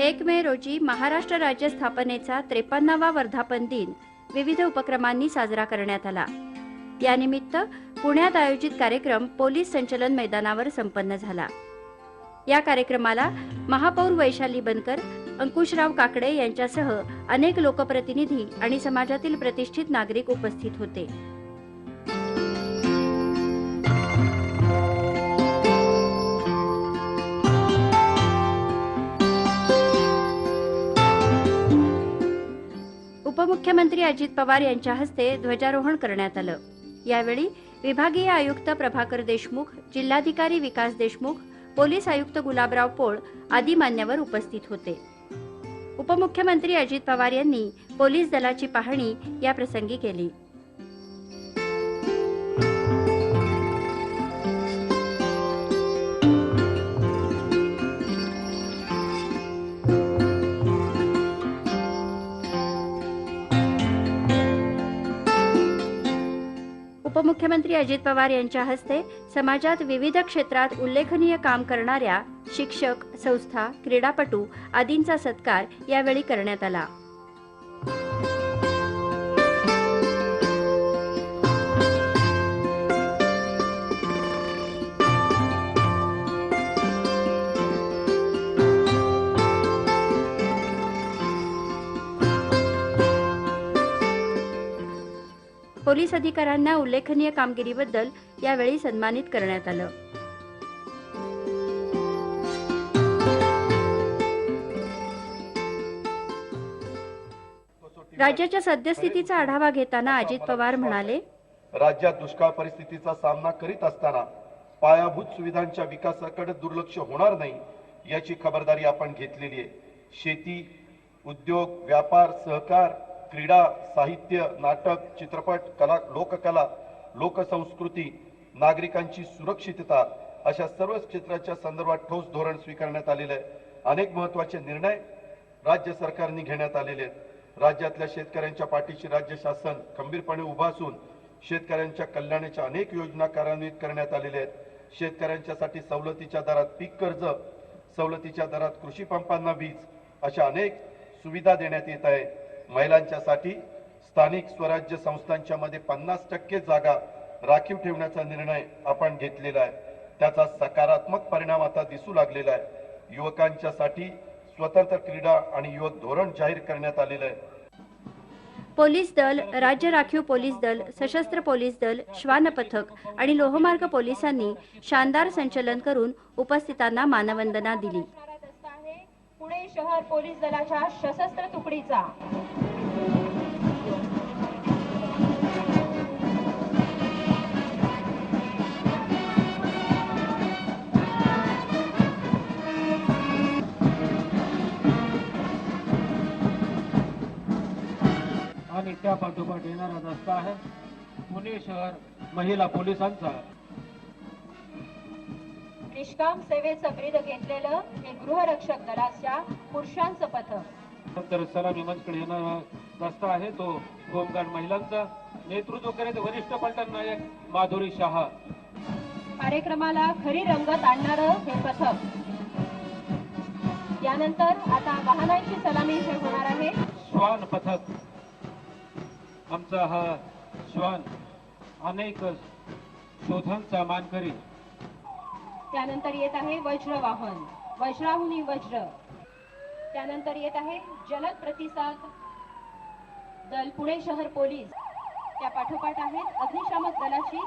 एक मे रोजी महाराष्ट्र राज्य स्थापनेचा त्रेपन्नावा वर्धापन दिन विविध उपक्रमांनी साजरा करण्यात आला. यानिमित्त पुण्यात आयोजित कार्यक्रम पोलीस संचलन मैदानावर संपन्न झाला. या कार्यक्रमाला महापौर वैशाली बनकर अंकुशराव काकडे यांच्यासह अनेक लोकप्रतिनिधी आणि समाजातील प्रतिष्ठित नागरिक उपस्थित होते. उपमुख्यमंत्री अजित पवार यांच्या हस्ते ध्वजारोहण करण्यात आलं. यावेळी विभागीय आयुक्त प्रभाकर देशमुख जिल्हाधिकारी विकास देशमुख पोलीस आयुक्त गुलाबराव पोळ आदी मान्यवर उपस्थित होते. उपमुख्यमंत्री अजित पवार यांनी पोलीस दलाची पाहणी या प्रसंगी केली. उपमुख्यमंत्री अजित पवार यांच्या हस्ते समाजात विविध क्षेत्रात उल्लेखनीय काम करणाऱ्या शिक्षक संस्था क्रीडापटू आदींचा सत्कार यावेळी करण्यात आला. पोलीस अधिकाऱ्यांना उल्लेखनीय कामगिरीबद्दल यावेळी सन्मानित करण्यात आलं. राज्याच्या सद्यस्थितीचा आढावा घेताना अजित पवार म्हणाले राज्यात दुष्काळ परिस्थितीचा सामना करीत असताना पायाभूत सुविधांच्या विकासाकडे दुर्लक्ष होणार नाही याची खबरदारी आपण घेतलेली आहे. शेती उद्योग व्यापार सहकार क्रीडा साहित्य नाटक चित्रपट कला लोककला लोकसंस्कृती नागरिकांची सुरक्षितता अशा सर्व क्षेत्राच्या संदर्भात ठोस धोरण स्वीकारण्यात आलेलं आहे. अनेक महत्त्वाचे निर्णय राज्य सरकारने घेण्यात आलेले आहेत. राज्यातल्या शेतकऱ्यांच्या पाठीशी राज्य शासन खंबीरपणे उभा असून शेतकऱ्यांच्या कल्याणाच्या अनेक योजना कार्यान्वित करण्यात आलेल्या आहेत. शेतकऱ्यांच्यासाठी सवलतीच्या दरात पीक कर्ज सवलतीच्या दरात कृषी पंपांना वीज अशा अनेक सुविधा देण्यात येत आहे. महिलांच्यासाठी स्थानिक स्वराज्य संस्थांच्या मध्ये पन्नास टक्के जागा राखीव ठेवण्याचा निर्णय आपण घेतलेला आहे. त्याचा सकारात्मक परिणाम आता दिसू लागलेला आहे. युवकांच्यासाठी स्वतंत्र क्रीडा आणि युवक धोरण जाहीर करण्यात आलेलं आहे. पोलीस दल राज्य राखीव पोलीस दल सशस्त्र पोलीस दल श्वान पथक आणि लोहमार्ग पोलिसांनी शानदार संचलन करून उपस्थितांना मानवंदना दिली. पुणे शहर पोलीस दलाच्या सशस्त्र तुकडीचा. आणि त्या पाठोपाठ येणारा रस्ता आहे पुणे शहर महिला पोलिसांचा. निष्काम सेवेचं ब्रीद घेतलेलं हे गृहरक्षक दलाच्या पुरुषांचं पथक. नंतर सलामी मंचकडे येणारा रस्ता आहे तो होमगार्ड महिलांचा. नेतृत्व करीत वरिष्ठ पलटण नायक माधुरी शहा. कार्यक्रमाला खरी रंगत आणणारं हे पथक. यानंतर आता वाहनांची सलामी इथे होणार आहे. श्वान पथक. आमचा हा श्वान अनेक शोधांचा मानकरी. त्यानंतर येत आहे वज्र वाहन वज्राहुनी वज्र. त्यानंतर येत आहे जलद प्रतिसाद. दल पुणे शहर पोलीस. त्या पाठोपाठ आहेत अग्निशामक दलाची